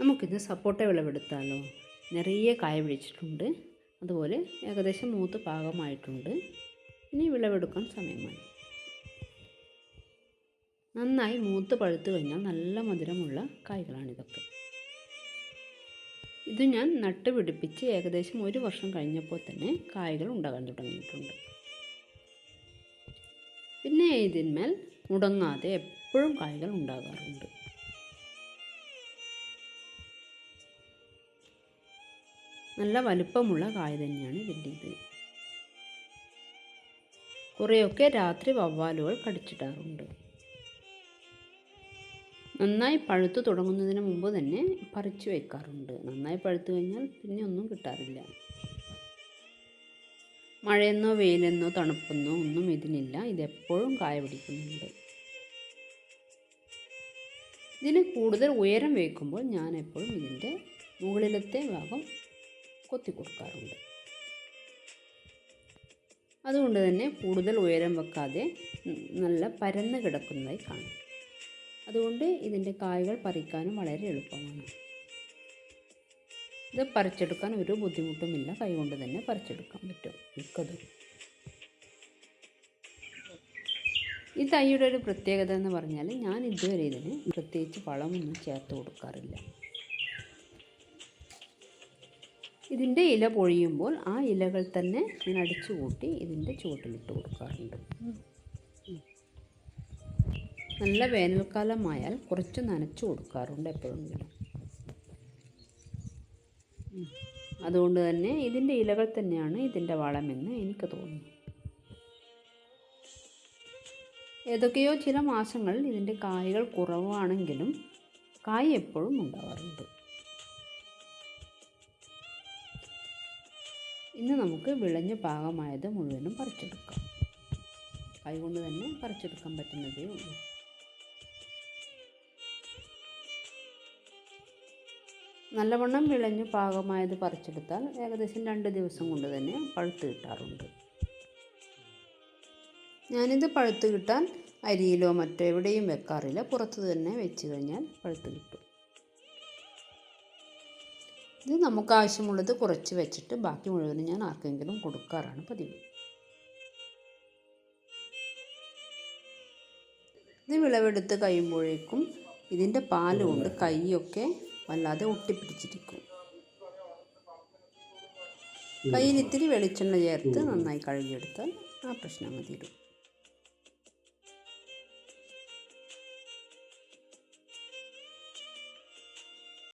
നമുക്കിത് സപ്പോട്ട വിളവെടുത്താലോ? നിറയെ കായ പിടിച്ചിട്ടുണ്ട്. അതുപോലെ ഏകദേശം മൂത്ത് പാകമായിട്ടുണ്ട്. ഇനി വിളവെടുക്കാൻ സമയമായി. നന്നായി മൂത്ത് പഴുത്തു കഴിഞ്ഞാൽ നല്ല മധുരമുള്ള കായ്കളാണിതൊക്കെ. ഇത് ഞാൻ നട്ട് പിടിപ്പിച്ച് ഏകദേശം ഒരു വർഷം കഴിഞ്ഞപ്പോൾ തന്നെ കായ്കൾ ഉണ്ടാകാൻ തുടങ്ങിയിട്ടുണ്ട്. പിന്നെ ഇതിന്മേൽ മുടങ്ങാതെ എപ്പോഴും കായ്കൾ ഉണ്ടാകാറുണ്ട്. നല്ല വലുപ്പമുള്ള കായ തന്നെയാണ് ഇതിന്റെ ഇത്. കുറേയൊക്കെ രാത്രി വവ്വാലുകൾ കടിച്ചിടാറുണ്ട്. നന്നായി പഴുത്തു തുടങ്ങുന്നതിന് മുമ്പ് തന്നെ പറിച്ചു വയ്ക്കാറുണ്ട് നന്നായി പഴുത്തു കഴിഞ്ഞാൽ പിന്നെ ഒന്നും കിട്ടാറില്ല. മഴയെന്നോ വെയിലെന്നോ തണുപ്പെന്നോ ഒന്നും ഇതിനില്ല. ഇതെപ്പോഴും കായ പിടിക്കുന്നുണ്ട്. ഇതിന് കൂടുതൽ ഉയരം വയ്ക്കുമ്പോൾ ഞാൻ എപ്പോഴും ഇതിന്റെ മുകളിലത്തെ ഭാഗം കൊത്തി കൊടുക്കാറുണ്ട് അതുകൊണ്ട് തന്നെ കൂടുതൽ ഉയരം വെക്കാതെ നല്ല പരന്ന് കിടക്കുന്നതായി കാണും. അതുകൊണ്ട് ഇതിന്റെ കായകൾ പറിക്കാനും വളരെ എളുപ്പമാണ്. ഇത് പറിച്ചെടുക്കാൻ ഒരു ബുദ്ധിമുട്ടുമില്ല. കൈകൊണ്ട് തന്നെ പറിച്ചെടുക്കാൻ പറ്റും മിക്കതും. ഈ തൈയുടെ ഒരു പ്രത്യേകത എന്ന് പറഞ്ഞാൽ ഞാൻ ഇതുവരെ ഇതിന് പ്രത്യേകിച്ച് വളമൊന്നും ചേർത്ത് കൊടുക്കാറില്ല. ഇതിന്റെ ഇല പൊഴിയുമ്പോൾ ആ ഇലകൾ തന്നെ ഞാൻ അടിച്ചു കൂട്ടി ഇതിന്റെ ചുവട്ടിലിട്ട് കൊടുക്കാറുണ്ട്. നല്ല വേനൽക്കാലമായാൽ കുറച്ച് നനച്ചു കൊടുക്കാറുണ്ട് എപ്പോഴെങ്കിലും. അതുകൊണ്ട് തന്നെ ഇതിന്റെ ഇലകൾ തന്നെയാണ് ഇതിന്റെ വളമെന്ന് എനിക്ക് തോന്നുന്നു. ഏതൊക്കെയോ ചില മാസങ്ങളിൽ ഇതിന്റെ കായകൾ കുറവാണെങ്കിലും കായ് എപ്പോഴും ഉണ്ടാവാറുണ്ട്. ഇന്ന് നമുക്ക് വിളഞ്ഞ പാകമായത് മുഴുവനും പറിച്ചെടുക്കാം. കൈകൊണ്ട് തന്നെ പറിച്ചെടുക്കാൻ പറ്റുന്നതേ ഉള്ളൂ. നല്ലവണ്ണം വിളഞ്ഞ് പാകമായത് പറിച്ചെടുത്താൽ ഏകദേശം രണ്ട് ദിവസം കൊണ്ട് തന്നെ പഴുത്ത് കിട്ടാറുണ്ട്. ഞാനിത് പഴുത്ത് കിട്ടാൻ അരിയിലോ മറ്റോ എവിടെയും വെക്കാറില്ല. പുറത്ത് തന്നെ വെച്ച് കഴിഞ്ഞാൽ പഴുത്ത് കിട്ടും. ഇത് നമുക്ക് ആവശ്യമുള്ളത് കുറച്ച് വെച്ചിട്ട് ബാക്കി മുഴുവനും ഞാൻ ആർക്കെങ്കിലും കൊടുക്കാറാണ് പതിവ്. ഇത് വിളവെടുത്ത് കഴിയുമ്പോഴേക്കും ഇതിന്റെ പാൽ കൊണ്ട് കൈയൊക്കെ വല്ലാതെ ഒട്ടിപ്പിടിച്ചിരിക്കും. കയ്യിൽ ഇത്തിരി വെളിച്ചെണ്ണ ചേർത്ത് നന്നായി കഴുകിയെടുത്താൽ ആ പ്രശ്നം തീരും.